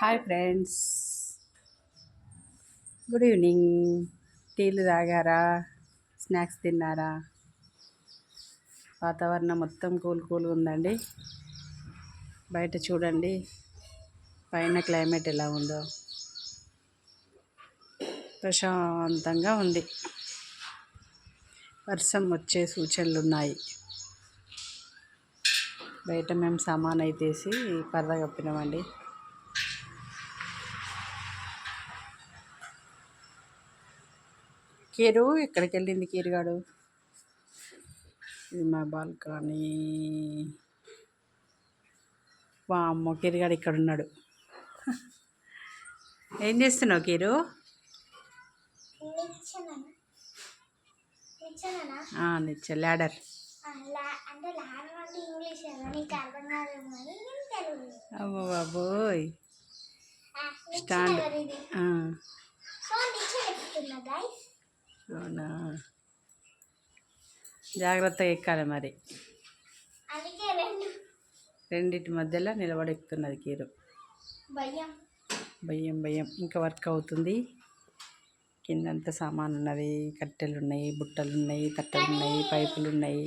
Hi friends good evening టీలు తాగారా? Snacks తిన్నారా? వాతావరణం మొత్తం కూల్ కూల్ ఉందండి. బయట చూడండి. పైన క్లైమేట్ ఎలా ఉందో. ప్రశాంతంగా ఉంది. వర్షం వచ్చే సూచనలు ఉన్నాయి బయట మేము సామాన్ అయితేసి పరద కప్పినామండి. కీరు ఎక్కడికి వెళ్ళింది కీరుగాడు? ఇది మా బాల్కనీ. వామ్మో కీరుగాడు ఇక్కడ ఉన్నాడు ఏం చేస్తున్నావు కీరు? నిచ్చ ల్యాడర్. తెలుగు అమ్మో బాబోయ్. స్టాండ్. అవునా? జాగ్రత్తగా ఎక్కాలి మరి. రెండింటి మధ్యలో నిలబడి ఎక్కుతున్నది కీరు. భయం. భయం భయం. ఇంకా వర్క్ అవుతుంది. కిందంతా సామాన్ ఉన్నది కట్టెలు ఉన్నాయి బుట్టలు ఉన్నాయి తట్టలు ఉన్నాయి పైపులు ఉన్నాయి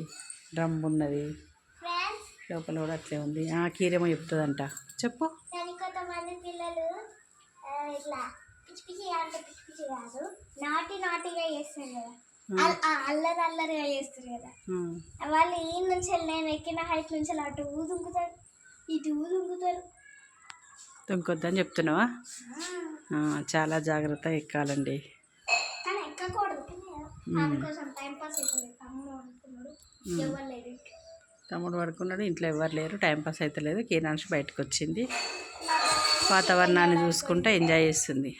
డ్రమ్ ఉన్నది లోపల కూడా అట్లే ఉంది. ఆ కీరేమో చెప్తుందంట. చెప్పు. పిల్లలు ఇట్లా పిచ్చి పిచ్చి అంటే పిచ్చి పిచ్చి కాదు. నాటి నాటిగా చేస్తారు కదా. అల్లరి అల్లరిగా చేస్తారు కదా. వాళ్ళు ఈ నుంచి నేను ఎక్కిన హైట్ నుంచి అటు ఊదుంకుతారు ఇటు ఊదుంకుతారు తుంకొద్దని చెప్తున్నావా? చాలా జాగ్రత్తగా ఎక్కాలండి. తమ్ముడు లేదు పడుకున్నాడు ఇంట్లో ఎవరు లేరు టైంపాస్ అవుతలేదు కీనాంశ బయటకు వచ్చింది వాతావరణాన్ని చూసుకుంటూ ఎంజాయ్ చేస్తుంది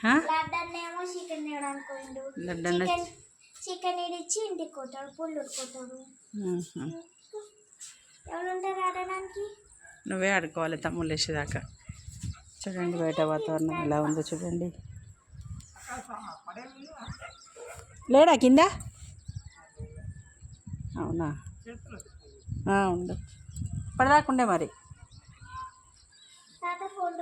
చికెన్ ఇడిచి ఇంటికి పుల్లు ఆడడానికి? నువ్వే ఆడుకోవాలి తమ్ముడు లేచేదాకా. చూడండి బయట వాతావరణం ఎలా ఉందో చూడండి. లేడా కింద? అవునా? ఉండు. పడదాకుండే మరి. ఫోన్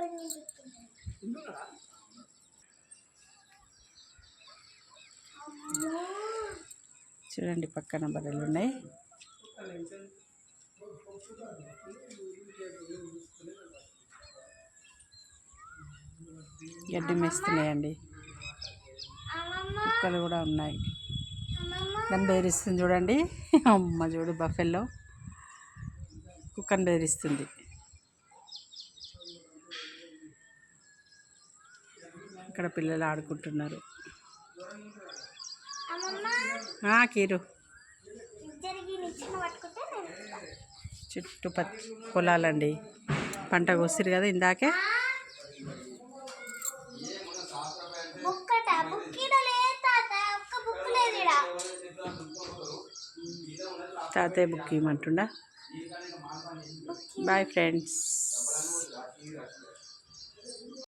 చూడండి పక్కన బర్రెలు ఉన్నాయి. గడ్డి మేస్తున్నాయండి. కుక్కలు కూడా ఉన్నాయి. దాన్ని బెదిరిస్తుంది చూడండి. అమ్మ చూడు బఫెల్లో. కుక్కను బెదిరిస్తుంది ఇక్కడ పిల్లలు ఆడుకుంటున్నారు. కీరు. చుట్టూ పచ్చ పొలాలండి. పంట కోసిరు కదా ఇందాకే. తాతయ్య బుక్ ఇవ్వమంటుండా? Bye friends.